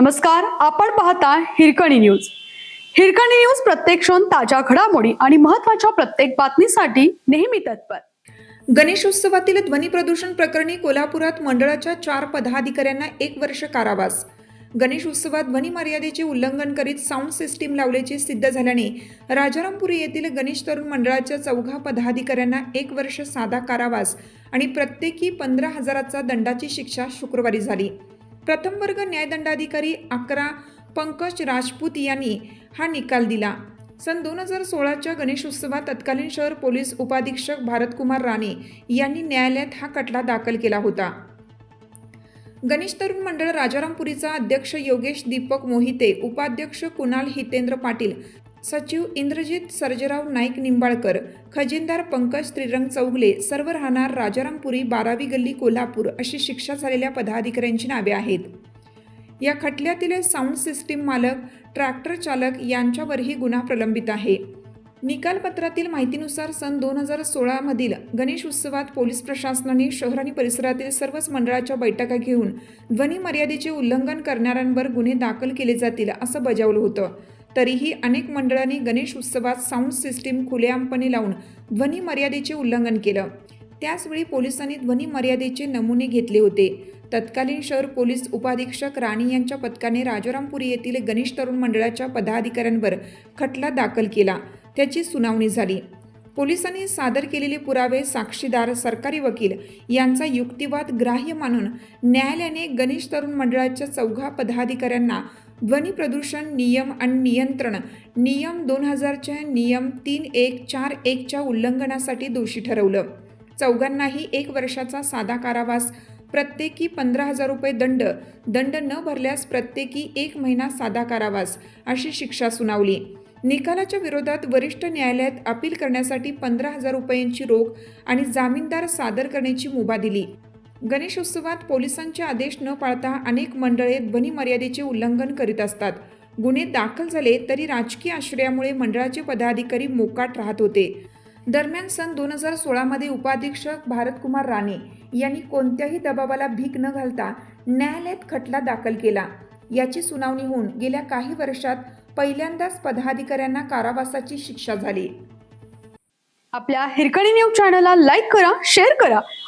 नमस्कार आपण पाहता हिरकणी न्यूज. हिरकणी न्यूज प्रत्येक क्षण ताज्या घडामोडी आणि महत्त्वाच्या प्रत्येक बातमीसाठी नेहमी तत्पर. गणेशोत्सवातील ध्वनी प्रदूषण प्रकरणी कोल्हापुरात मंडळाच्या चार पदाधिकाऱ्यांना एक वर्ष कारावास. गणेश उत्सवात ध्वनी मर्यादेचे उल्लंघन करीत साऊंड सिस्टीम लावल्याचे सिद्ध झाल्याने राजारामपुरी येथील गणेश तरुण मंडळाच्या चौघा पदाधिकाऱ्यांना एक वर्ष साधा कारावास आणि प्रत्येकी पंधरा हजाराचा दंडाची शिक्षा शुक्रवारी झाली. प्रथम वर्ग न्यायदंडाधिकारी अकरा पंकज राजपूत यांनी हा निकाल दिला. सन दोन हजार सोळाच्या गणेशोत्सवात तत्कालीन शहर पोलीस उपाधीक्षक भारतकुमार राणे यांनी न्यायालयात हा खटला दाखल केला होता. गणेश तरुण मंडळ राजारामपुरीचा अध्यक्ष योगेश दीपक मोहिते उपाध्यक्ष कुणाल हितेंद्र पाटील सचिव इंद्रजित सर्जेराव नाईक निंबाळकर खजिनदार पंकज त्रिरंग चौगले सर्व राहणार राजारामपुरी बारावी गल्ली कोल्हापूर अशी शिक्षा झालेल्या पदाधिकाऱ्यांची नावे आहेत. या खटल्यातील साऊंड सिस्टीम मालक ट्रॅक्टर चालक यांच्यावरही गुन्हा प्रलंबित आहे. निकालपत्रातील माहितीनुसार सन दोन हजार सोळामधील गणेश उत्सवात पोलीस प्रशासनाने शहर आणि परिसरातील सर्वच मंडळाच्या बैठका घेऊन ध्वनी मर्यादेचे उल्लंघन करणाऱ्यांवर गुन्हे दाखल केले जातील असं बजावलं होतं. तरीही अनेक मंडळांनी गणेश उत्सवात साऊंड सिस्टीम खुलेआमपणे लावून ध्वनी मर्यादेचे उल्लंघन केलं. त्याचवेळी पोलिसांनी ध्वनी मर्यादेचे नमुने घेतले होते. तत्कालीन शहर पोलीस उपाधीक्षक राणी यांच्या पथकाने राजारामपुरी येथील गणेश तरुण मंडळाच्या पदाधिकाऱ्यांवर खटला दाखल केला. त्याची सुनावणी झाली. पोलिसांनी सादर केलेले पुरावे साक्षीदार सरकारी वकील यांचा युक्तिवाद ग्राह्य मानून न्यायालयाने गणेश तरुण मंडळाच्या चौघा पदाधिकाऱ्यांना ध्वनी प्रदूषण नियम आणि नियंत्रण नियम दोन हजारच्या नियम तीन एक चार एकच्या उल्लंघनासाठी दोषी ठरवलं. चौघांनाही एक वर्षाचा साधा कारावास प्रत्येकी पंधरा हजार रुपये दंड दंड न भरल्यास प्रत्येकी एक महिना साधा कारावास अशी शिक्षा सुनावली. निकालाच्या विरोधात वरिष्ठ न्यायालयात अपील करण्यासाठी पंधरा हजार रुपयांची रोख आणि जामीनदार सादर करण्याची मुभा दिली. गणेशोत्सवात पोलिसांचे आदेश न पाळता अनेक मंडळे ध्वनी मर्यादेचे उल्लंघन करीत असतात. गुन्हे दाखल झाले तरी राजकीय आश्रयामुळे मंडळाचे पदाधिकारी मोकाट राहत होते. दरम्यान सन दोन हजार सोळामध्ये उपाधीक्षक भारतकुमार राणे यांनी कोणत्याही दबावाला भीक न घालता न्यायालयात खटला दाखल केला. याची सुनावणी होऊन गेल्या काही वर्षात पहिल्यांदाच पदाधिकाऱ्यांना कारावासाची शिक्षा झाली. आपल्या हिरकणी न्यूज चॅनलला लाईक करा शेअर करा